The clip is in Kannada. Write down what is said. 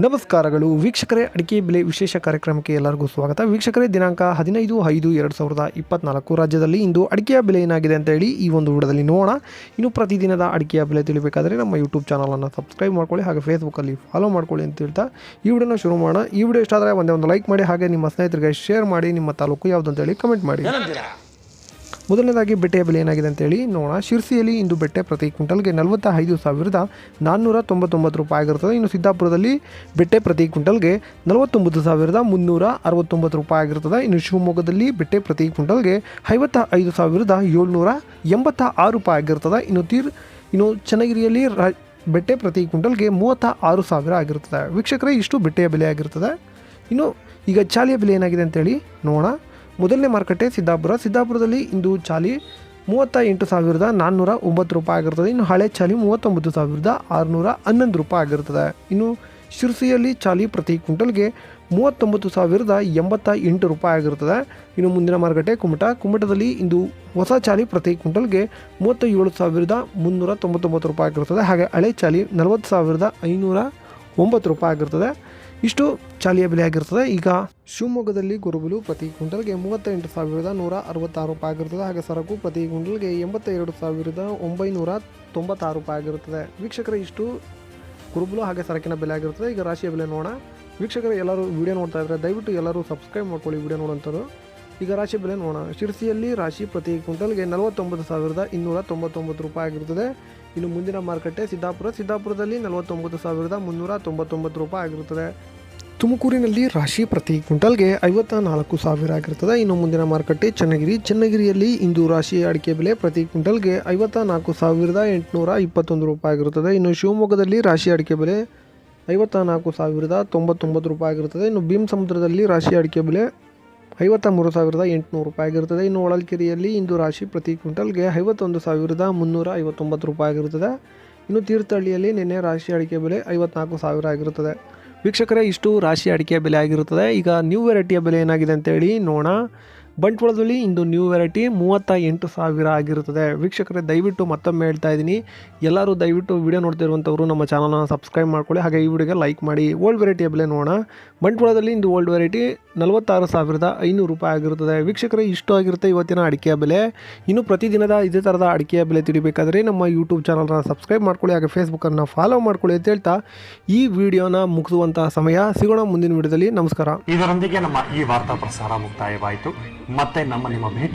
ನಮಸ್ಕಾರಗಳು. ವೀಕ್ಷಕರೇ, ಅಡಿಕೆ ಬೆಲೆ ವಿಶೇಷ ಕಾರ್ಯಕ್ರಮಕ್ಕೆ ಎಲ್ಲರಿಗೂ ಸ್ವಾಗತ. ವೀಕ್ಷಕರೇ, ದಿನಾಂಕ ಹದಿನೈದು ಐದು ಎರಡು ಸಾವಿರದ ಇಪ್ಪತ್ನಾಲ್ಕು ರಾಜ್ಯದಲ್ಲಿ ಇಂದು ಅಡಿಕೆಯ ಬೆಲೆ ಏನಾಗಿದೆ ಅಂತ ಹೇಳಿ ಈ ಒಂದು ವಿಡಿಯೋದಲ್ಲಿ ನೋಡೋಣ. ಇನ್ನು ಪ್ರತಿದಿನದ ಅಡಿಕೆಯ ಬೆಲೆ ತಿಳಿಬೇಕಾದರೆ ನಮ್ಮ ಯೂಟ್ಯೂಬ್ ಚಾನಲನ್ನು ಸಬ್ಸ್ಕ್ರೈಬ್ ಮಾಡ್ಕೊಳ್ಳಿ ಹಾಗೆ ಫೇಸ್ಬುಕ್ಕಲ್ಲಿ ಫಾಲೋ ಮಾಡ್ಕೊಳ್ಳಿ ಅಂತ ಹೇಳ್ತಾ ಈ ವಿಡಿಯೋನ ಶುರು ಮಾಡೋಣ. ಈ ವಿಡಿಯೋ ಇಷ್ಟ ಆದರೆ ಒಂದೇ ಒಂದು ಲೈಕ್ ಮಾಡಿ ಹಾಗೆ ನಿಮ್ಮ ಸ್ನೇಹಿತರಿಗೆ ಶೇರ್ ಮಾಡಿ, ನಿಮ್ಮ ತಾಲೂಕು ಯಾವುದು ಅಂತೇಳಿ ಕಮೆಂಟ್ ಮಾಡಿ. ಮೊದಲನೇದಾಗಿ ಬೆಟ್ಟೆಯ ಬೆಲೆ ಏನಾಗಿದೆ ಅಂತೇಳಿ ನೋಡೋಣ. ಶಿರ್ಸಿಯಲ್ಲಿ ಇಂದು ಬೆಟ್ಟೆ ಪ್ರತಿ ಕ್ವಿಂಟಲ್ಗೆ ನಲವತ್ತ ಐದು ಸಾವಿರದ ನಾನ್ನೂರ ತೊಂಬತ್ತೊಂಬತ್ತು ರೂಪಾಯಿ ಆಗಿರ್ತದೆ ಇನ್ನು ಸಿದ್ದಾಪುರದಲ್ಲಿ ಬೆಟ್ಟೆ ಪ್ರತಿ ಕ್ವಿಂಟಲ್ಗೆ ನಲವತ್ತೊಂಬತ್ತು ಸಾವಿರದ ಮುನ್ನೂರ ಅರವತ್ತೊಂಬತ್ತು ರೂಪಾಯಿ ಆಗಿರ್ತದೆ ಇನ್ನು ಶಿವಮೊಗ್ಗದಲ್ಲಿ ಬೆಟ್ಟೆ ಪ್ರತಿ ಕ್ವಿಂಟಲ್ಗೆ ಐವತ್ತ ಐದು ಸಾವಿರದ ಏಳ್ನೂರ ಎಂಬತ್ತ ಆರು ರೂಪಾಯಿ ಆಗಿರ್ತದೆ ಇನ್ನು ತೀರ್, ಇನ್ನು ಚನ್ನಗಿರಿಯಲ್ಲಿ ರಾ, ಬೆಟ್ಟೆ ಪ್ರತಿ ಕ್ವಿಂಟಲ್ಗೆ ಮೂವತ್ತ ಆರು ಸಾವಿರ ಆಗಿರ್ತದೆ ವೀಕ್ಷಕರೇ, ಇಷ್ಟು ಬೆಟ್ಟೆಯ ಬೆಲೆ ಆಗಿರ್ತದೆ ಇನ್ನು ಈಗ ಚಾಲಿಯ ಬೆಲೆ ಏನಾಗಿದೆ ಅಂತೇಳಿ ನೋಡೋಣ. ಮೊದಲನೇ ಮಾರುಕಟ್ಟೆ ಸಿದ್ದಾಪುರ. ಸಿದ್ದಾಪುರದಲ್ಲಿ ಇಂದು ಚಾಲಿ ಮೂವತ್ತ ಎಂಟು ಸಾವಿರದ ನಾನ್ನೂರ ಒಂಬತ್ತು ರೂಪಾಯಿ ಆಗಿರ್ತದೆ. ಇನ್ನು ಹಳೆ ಚಾಲಿ ಮೂವತ್ತೊಂಬತ್ತು ಸಾವಿರದ ಆರುನೂರ ಹನ್ನೊಂದು ರೂಪಾಯಿ ಆಗಿರ್ತದೆ. ಇನ್ನು ಶಿರ್ಸಿಯಲ್ಲಿ ಚಾಲಿ ಪ್ರತಿ ಕ್ವಿಂಟಲ್ಗೆ ಮೂವತ್ತೊಂಬತ್ತು ಸಾವಿರದ ಎಂಬತ್ತ ಎಂಟು ರೂಪಾಯಿ ಆಗಿರ್ತದೆ. ಇನ್ನು ಮುಂದಿನ ಮಾರುಕಟ್ಟೆ ಕುಮಟ. ಕುಮಟದಲ್ಲಿ ಇಂದು ಹೊಸ ಚಾಲಿ ಪ್ರತಿ ಕ್ವಿಂಟಲ್ಗೆ ಮೂವತ್ತ ಏಳು ಸಾವಿರದ ಮುನ್ನೂರ ತೊಂಬತ್ತೊಂಬತ್ತು ರೂಪಾಯಿ ಆಗಿರ್ತದೆ. ಹಾಗೆ ಹಳೆ ಚಾಲಿ ನಲವತ್ತು ಸಾವಿರದ ಐನೂರ ಒಂಬತ್ತು ರೂಪಾಯಿ ಆಗಿರ್ತದೆ. ಇಷ್ಟು ಚಾಲಿಯ ಬೆಲೆ ಆಗಿರ್ತದೆ. ಈಗ ಶಿವಮೊಗ್ಗದಲ್ಲಿ ಗುರುಬಲು ಪ್ರತಿ ಕ್ವಿಂಟಲ್ಗೆ ಮೂವತ್ತೆಂಟು ಸಾವಿರದ ನೂರ ಅರವತ್ತಾರು ರೂಪಾಯಿ ಆಗಿರ್ತದೆ. ಹಾಗೆ ಸರಕು ಪ್ರತಿ ಕ್ವಿಂಟಲ್ಗೆ ಎಂಬತ್ತೆರಡು ಸಾವಿರದ ಒಂಬೈನೂರ ತೊಂಬತ್ತಾರು ರೂಪಾಯಿ ಆಗಿರುತ್ತದೆ ವೀಕ್ಷಕರ, ಇಷ್ಟು ಗುರುಬಲು ಹಾಗೆ ಸರಕಿನ ಬೆಲೆ ಆಗಿರ್ತದೆ. ಈಗ ರಾಶಿಯ ಬೆಲೆ ನೋಡೋಣ. ವೀಕ್ಷಕರು, ಎಲ್ಲರೂ ವಿಡಿಯೋ ನೋಡ್ತಾ ಇದ್ದಾರೆ ದಯವಿಟ್ಟು ಎಲ್ಲರೂ ಸಬ್ಸ್ಕ್ರೈಬ್ ಮಾಡ್ಕೊಳ್ಳಿ ವಿಡಿಯೋ ನೋಡೋಂಥದ್ದು ಈಗ ರಾಶಿ ಬೆಲೆ ನೋಡೋಣ. ಶಿರ್ಸಿಯಲ್ಲಿ ರಾಶಿ ಪ್ರತಿ ಕ್ವಿಂಟಲ್ಗೆ ನಲವತ್ತೊಂಬತ್ತು ಸಾವಿರದ ಇನ್ನೂರ ತೊಂಬತ್ತೊಂಬತ್ತು ರೂಪಾಯಿ ಆಗಿರುತ್ತದೆ ಇನ್ನು ಮುಂದಿನ ಮಾರುಕಟ್ಟೆ ಸಿದ್ದಾಪುರ. ಸಿದ್ದಾಪುರದಲ್ಲಿ ನಲವತ್ತೊಂಬತ್ತು ಸಾವಿರದ ಮುನ್ನೂರ ತೊಂಬತ್ತೊಂಬತ್ತು ರೂಪಾಯಿ ಆಗಿರುತ್ತದೆ ತುಮಕೂರಿನಲ್ಲಿ ರಾಶಿ ಪ್ರತಿ ಕ್ವಿಂಟಲ್ಗೆ ಐವತ್ತ ನಾಲ್ಕು ಸಾವಿರ ಆಗಿರ್ತದೆ ಇನ್ನು ಮುಂದಿನ ಮಾರುಕಟ್ಟೆ ಚನ್ನಗಿರಿ. ಚನ್ನಗಿರಿಯಲ್ಲಿ ಇಂದು ರಾಶಿ ಅಡಿಕೆ ಬೆಲೆ ಪ್ರತಿ ಕ್ವಿಂಟಲ್ಗೆ ಐವತ್ತ ನಾಲ್ಕು ಸಾವಿರದ ಎಂಟುನೂರ ಇಪ್ಪತ್ತೊಂದು ರೂಪಾಯಿ ಆಗಿರುತ್ತದೆ. ಇನ್ನು ಶಿವಮೊಗ್ಗದಲ್ಲಿ ರಾಶಿ ಅಡಿಕೆ ಬೆಲೆ ಐವತ್ತ ನಾಲ್ಕು ಸಾವಿರದ ತೊಂಬತ್ತೊಂಬತ್ತು ರೂಪಾಯಿ ಆಗಿರುತ್ತದೆ. ಇನ್ನು ಭೀಮ್ ಸಮುದ್ರದಲ್ಲಿ ರಾಶಿ ಅಡಿಕೆ ಬೆಲೆ ಐವತ್ತ ಮೂರು ಸಾವಿರದ ಎಂಟುನೂರು ರೂಪಾಯಿ ಆಗಿರುತ್ತದೆ. ಇನ್ನು ಹೊಳಲ್ಕೆರೆಯಲ್ಲಿ ಇಂದು ರಾಶಿ ಪ್ರತಿ ಕ್ವಿಂಟಲ್ಗೆ ಐವತ್ತೊಂದು ಸಾವಿರದ ಮುನ್ನೂರ ಐವತ್ತೊಂಬತ್ತು ರೂಪಾಯಿ ಆಗಿರುತ್ತದೆ. ಇನ್ನು ತೀರ್ಥಹಳ್ಳಿಯಲ್ಲಿ ನಿನ್ನೆ ರಾಶಿ ಅಡಿಕೆ ಬೆಲೆ ಐವತ್ನಾಲ್ಕು ಸಾವಿರ ಆಗಿರುತ್ತದೆ. ವೀಕ್ಷಕರೇ, ಇಷ್ಟು ರಾಶಿ ಅಡಿಕೆ ಬೆಲೆ ಆಗಿರುತ್ತದೆ. ಈಗ ನ್ಯೂ ವೆರೈಟಿಯ ಬೆಲೆ ಏನಾಗಿದೆ ಅಂತೇಳಿ ನೋಡೋಣ. ಬಂಟ್ವಾಳದಲ್ಲಿ ಇಂದು ನ್ಯೂ ವೆರೈಟಿ ಮೂವತ್ತ ಎಂಟು ಸಾವಿರ ಆಗಿರುತ್ತದೆ. ವೀಕ್ಷಕರೇ, ದಯವಿಟ್ಟು ಮತ್ತೊಮ್ಮೆ ಹೇಳ್ತಾ ಇದ್ದೀನಿ. ಎಲ್ಲರೂ ದಯವಿಟ್ಟು ವಿಡಿಯೋ ನೋಡ್ತಿರುವಂಥವ್ರು ನಮ್ಮ ಚಾನಲ್ನ ಸಬ್ಸ್ಕ್ರೈಬ್ ಮಾಡ್ಕೊಳ್ಳಿ. ಹಾಗೆ ಈ ವಿಡಿಯೋಗೆ ಲೈಕ್ ಮಾಡಿ. ಓಲ್ಡ್ ವೆರೈಟಿಯ ಬೆಲೆ ನೋಡೋಣ. ಬಂಟ್ವಾಳದಲ್ಲಿ ಇಂದು ಓಲ್ಡ್ ವೆರೈಟಿ ನಲವತ್ತಾರು ಸಾವಿರದ ಐನೂರು ರೂಪಾಯಿ ಆಗಿರುತ್ತದೆ. ವೀಕ್ಷಕರೇ, ಇಷ್ಟು ಆಗಿರುತ್ತೆ ಇವತ್ತಿನ ಅಡಿಕೆಯ ಬೆಲೆ. ಇನ್ನು ಪ್ರತಿದಿನದ ಇದೇ ಥರದ ಅಡಿಕೆಯ ಬೆಲೆ ತಿಳಿಬೇಕಾದರೆ ನಮ್ಮ ಯೂಟ್ಯೂಬ್ ಚಾನಲ್ನ ಸಬ್ಸ್ಕ್ರೈಬ್ ಮಾಡ್ಕೊಳ್ಳಿ, ಹಾಗೆ ಫೇಸ್ಬುಕ್ಕನ್ನು ಫಾಲೋ ಮಾಡ್ಕೊಳ್ಳಿ ಅಂತ ಹೇಳ್ತಾ ಈ ವಿಡಿಯೋನ ಮುಗಿಸುವಂತಹ ಸಮಯ. ಸಿಗೋಣ ಮುಂದಿನ ವಿಡಿಯೋದಲ್ಲಿ. ನಮಸ್ಕಾರ. ಇದರೊಂದಿಗೆ ನಮ್ಮ ಈ ವಾರ್ತಾ ಪ್ರಸಾರ ಮುಕ್ತಾಯವಾಯಿತು. ಮತ್ತೆ ನಮ್ಮ ನಿಮ್ಮ ಭೇಟಿ